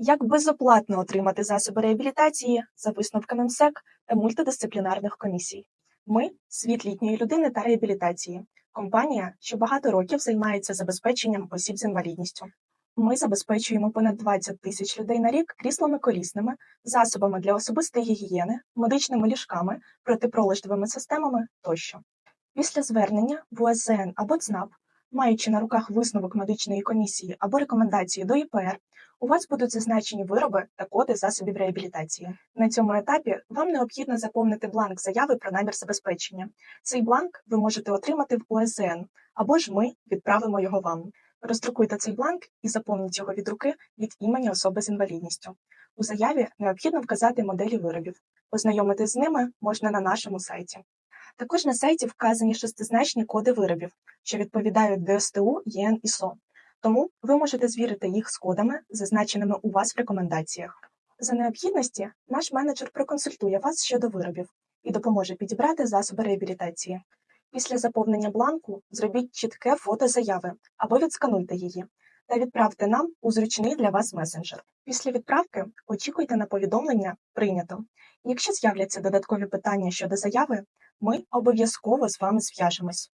Як безоплатно отримати засоби реабілітації за висновками МСЕК та мультидисциплінарних комісій? Ми світ літньої людини та реабілітації, компанія, що багато років займається забезпеченням осіб з інвалідністю. Ми забезпечуємо понад 20 тисяч людей на рік кріслами колісними, засобами для особистої гігієни, медичними ліжками, протипролежневими системами тощо. Після звернення в УСЗН або ЦНАП, маючи на руках висновок медичної комісії або рекомендації до ІПР, у вас будуть зазначені вироби та коди засобів реабілітації. На цьому етапі вам необхідно заповнити бланк заяви про намір забезпечення. Цей бланк ви можете отримати в УСЗН, або ж ми відправимо його вам. Роздрукуйте цей бланк і заповніть його від руки від імені особи з інвалідністю. У заяві необхідно вказати моделі виробів. Ознайомитись з ними можна на нашому сайті. Також на сайті вказані шестизначні коди виробів, що відповідають ДСТУ, ЄН і СО. Тому ви можете звірити їх з кодами, зазначеними у вас в рекомендаціях. За необхідності наш менеджер проконсультує вас щодо виробів і допоможе підібрати засоби реабілітації. Після заповнення бланку зробіть чітке фото заяви або відскануйте її та відправте нам у зручний для вас месенджер. Після відправки очікуйте на повідомлення прийнято. Якщо з'являться додаткові питання щодо заяви, ми обов'язково з вами зв'яжемось.